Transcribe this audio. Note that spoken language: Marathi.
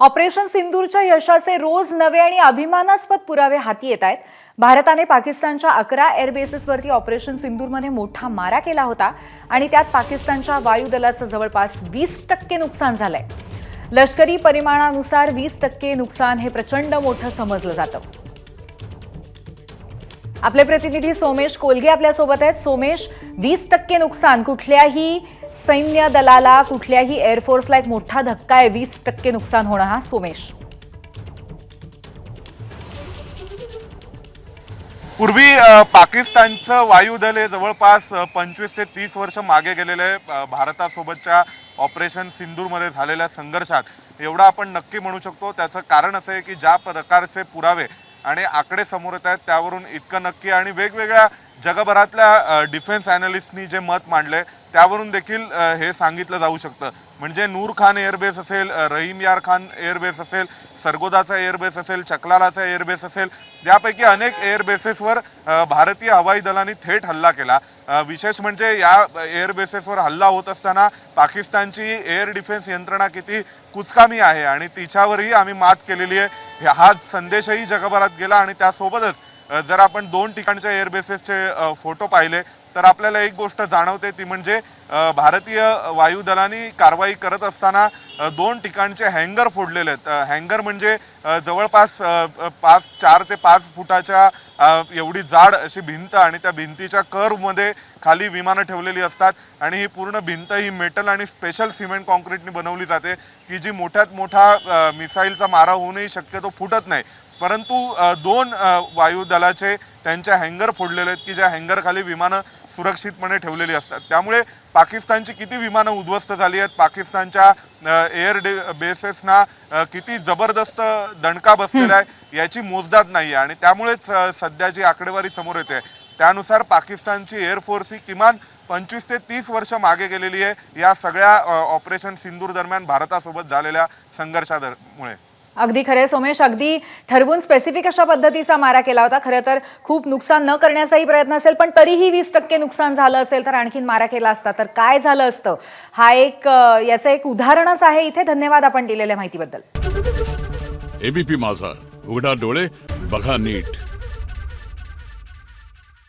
ऑपरेशन सिंदूरच्या यशाचे रोज नवे आणि अभिमानास्पद पुरावे हाती येत आहेत. भारताने पाकिस्तानच्या अकरा एअरबेसेसवरती ऑपरेशन सिंदूरमध्ये मोठा मारा केला होता आणि त्यात पाकिस्तानच्या वायुदलाचं जवळपास वीस टक्के नुकसान झालंय. लष्करी परिमाणानुसार वीस टक्के नुकसान हे प्रचंड मोठं समजलं जातं. आपले प्रतिनिधी सोमेश कोलगे आपल्यासोबत आहेत. सोमेश वीस टक्के नुकसान कुठल्याही सैन्य दलाला कुठल्याही एअरफोर्सला एक मोठा धक्का आहे. वीस टक्के नुकसान होणं हा सोमेश. पूर्वी पाकिस्तानचं वायुदल हे जवळपास पंचवीस ते तीस वर्ष मागे गेलेले भारतासोबतच्या ऑपरेशन सिंदूरमध्ये झालेल्या संघर्षात एवढं आपण नक्की म्हणू शकतो. त्याचं कारण असं आहे की ज्या प्रकारचे पुरावे आणि आकडे समोर येत आहेत. त्यावरून इतकं नक्की आणि वेगवेगळ्या जगभरातल्या डिफेन्स अॅनलिस्टनी जे मत मांडले त्यावरून देखील हे सांगितलं जाऊ शकतं. म्हणजे नूर खान एअरबेस असेल रहीम यार खान एअरबेस असेल सरगोदाचा एअरबेस असेल चकलालाचा एअरबेस असेल यापैकी अनेक एअरबेसेसवर भारतीय हवाई दलाने थेट हल्ला केला. विशेष म्हणजे या एअरबेसेसवर हल्ला होत असताना पाकिस्तानची एअर डिफेन्स यंत्रणा किती कुचकामी आहे आणि तिच्यावरही आम्ही मात केलेली आहे. हा संदेशही जगभरात गेला आणि त्यासोबतच जर आपण दोन ठिकाणच्या एअरबेसेसचे फोटो पाहिले तर आपल्याला एक गोष्ट जाणवते ती म्हणजे भारतीय वायुदलाने कारवाई करत असताना दोन ठिकाणचे हँगर फोडलेले आहेत. हँगर म्हणजे जवळपास पाच चार ते पाच फुटाच्या एवढी जाड अशी भिंत आणि त्या भिंतीच्या कर्वमध्ये खाली विमानं ठेवलेली असतात आणि ही पूर्ण भिंत ही मेटल आणि स्पेशल सिमेंट कॉन्क्रीटनी बनवली जाते की जी मोठ्यात मोठा मिसाईलचा मारा होऊनही शक्यतो फुटत नाही. परंतु दोन वायुदलाचे त्यांच्या हँगर फोडलेले आहेत की ज्या हँगर खाली विमानं सुरक्षितपणे ठेवलेली असतात. त्यामुळे पाकिस्तानची किती विमानं उद्ध्वस्त झाली आहेत पाकिस्तानच्या एअर बेसेसना अ, किती जबरदस्त दणका बसलेला आहे याची मोजदाद नाही आहे आणि त्यामुळेच सध्या जी आकडेवारी समोर येते त्यानुसार पाकिस्तानची एअरफोर्स ही किमान पंचवीस ते तीस वर्ष मागे गेलेली आहे. या सगळ्या ऑपरेशन सिंदूर दरम्यान भारतासोबत झालेल्या संघर्षामुळे. अगदी खरे सोमेश अगदी ठरवून स्पेसिफिक अशा पद्धतीचा मारा केला होता. खरं तर खूप नुकसान न करण्याचाही प्रयत्न असेल पण तरीही वीस टक्के नुकसान झालं असेल तर आणखीन मारा केला असता. तर काय झालं असतं? हा एक याचं एक उदाहरणच आहे. इथे धन्यवाद आपण दिलेल्या माहितीबद्दल. एबीपी माझा. उघडा डोळे बघा नीट.